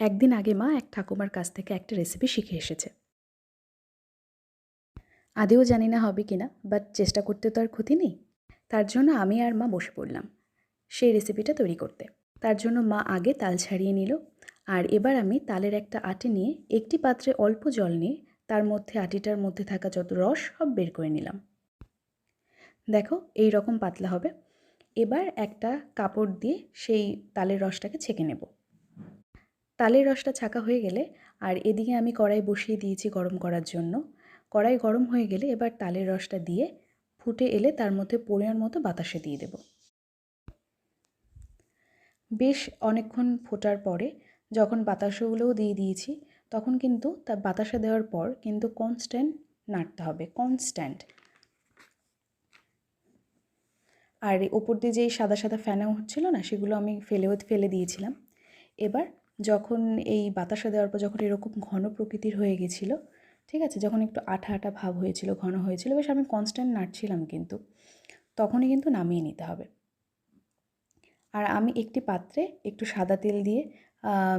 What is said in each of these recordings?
একদিন আগে মা এক ঠাকুমার কাছ থেকে একটা রেসিপি শিখে এসেছে। আদেও জানি না হবে কি না বাট চেষ্টা করতে তো আর ক্ষতি নেই। তার জন্য আমি আর মা বসে পড়লাম সেই রেসিপিটা তৈরি করতে। তার জন্য মা আগে তাল ছাড়িয়ে নিল আর এবার আমি তালের একটা আটি নিয়ে একটি পাত্রে অল্প জল নিয়ে তার মধ্যে আটিটার মধ্যে থাকা যত রস সব বের করে নিলাম। দেখো এই রকম পাতলা হবে। এবার একটা কাপড় দিয়ে সেই তালের রসটাকে ছেঁকে নেব। তালের রসটা ছাকা হয়ে গেলে আর এদিকে আমি কড়াই বসিয়ে দিয়েছি গরম করার জন্য। কড়াই গরম হয়ে গেলে এবার তালের রসটা দিয়ে ফুটে এলে তার মধ্যে পরিমাণ মতো বাতাসে দিয়ে দেব। বেশ অনেকক্ষণ ফোটার পরে যখন বাতাসাগুলোও দিয়ে দিয়েছি, তখন কিন্তু তার বাতাসা দেওয়ার পর কিন্তু কনস্ট্যান্ট নাড়তে হবে কনস্ট্যান্ট আর ওপর দিয়ে যেই সাদা সাদা ফ্যানা হচ্ছিল না, সেগুলো আমি ফেলেও ফেলে দিয়েছিলাম। এবার যখন এই বাতাসা দেওয়ার পর যখন এরকম ঘন প্রকৃতির হয়ে গেছিল, ঠিক আছে? যখন একটু আঠা আঠা ভাব হয়েছিল, ঘন হয়েছিল, বেশ আমি কনস্ট্যান্ট নাড়ছিলাম কিন্তু, তখনই কিন্তু নামিয়ে নিতে হবে। আর আমি একটি পাত্রে একটু সাদা তেল দিয়ে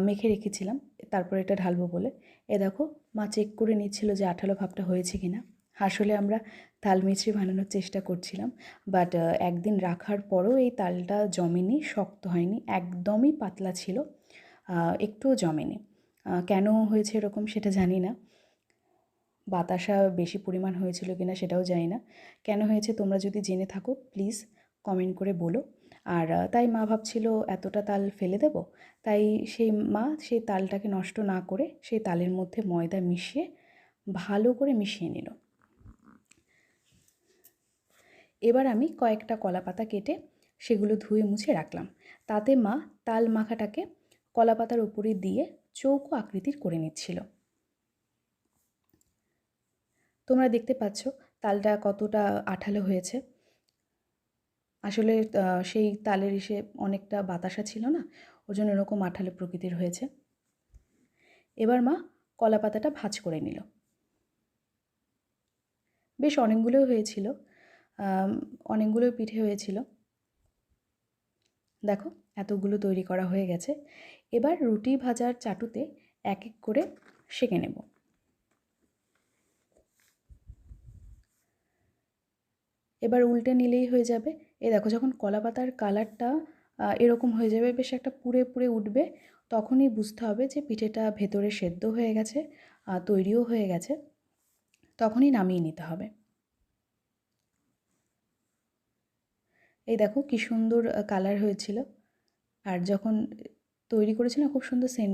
মেখে রেখেছিলাম, তারপর এটা ঢালবো বলে। এ দেখো, মা চেক করে নিচ্ছিল যে আঠালো ভাবটা হয়েছে কি না আসলে আমরা তাল মিছরি বানানোর চেষ্টা করছিলাম বাট একদিন রাখার পরও এই তালটা জমেনি, শক্ত হয়নি, একদমই পাতলা ছিল। একটুও জমেনি। কেন হয়েছে এরকম সেটা জানি না। বাতাসা বেশি পরিমাণ হয়েছিল কিনা সেটাও জানি না। কেন হয়েছে তোমরা যদি জেনে থাকো প্লিজ কমেন্ট করে বলো। আর তাই মা ভাবছিল এতটা তাল ফেলে দেব। তাই সেই মা সেই তালটাকে নষ্ট না করে সেই তালের মধ্যে ময়দা মিশিয়ে ভালো করে মিশিয়ে নিল। এবার আমি কয়েকটা কলা পাতা কেটে সেগুলো ধুয়ে মুছে রাখলাম। তাতে মা তাল মাখাটাকে কলা পাতার উপরে দিয়ে চৌকো আকৃতির করে নিচ্ছিল। তোমরা দেখতে পাচ্ছ তালটা কতটা আঠালো হয়েছে। আসলে সেই তালের এসে অনেকটা বাতাসা ছিল না ওই জন্য এরকম আঠালো প্রকৃতির হয়েছে। এবার মা কলা পাতাটা ভাজ করে নিল। বেশ অনেকগুলোই হয়েছিল অনেকগুলোই পিঠে হয়েছিল। দেখো, এতগুলো তৈরি করা হয়ে গেছে। এবার রুটি ভাজার চাটুতে এক এক করে সেঁকে নেব। এবার উল্টে নিলেই হয়ে যাবে। এ দেখো, যখন কলা পাতার কালারটা এরকম হয়ে যাবে, বেশ একটা পুড়ে পুড়ে উঠবে, তখনই বুঝতে হবে যে পিঠেটা ভেতরে সেদ্ধ হয়ে গেছে তৈরিও হয়ে গেছে, তখনই নামিয়ে নিতে হবে। এই দেখো কি সুন্দর কালার হয়েছিল। আর যখন তৈরি করেছিলাম খুব সুন্দর সেন্ট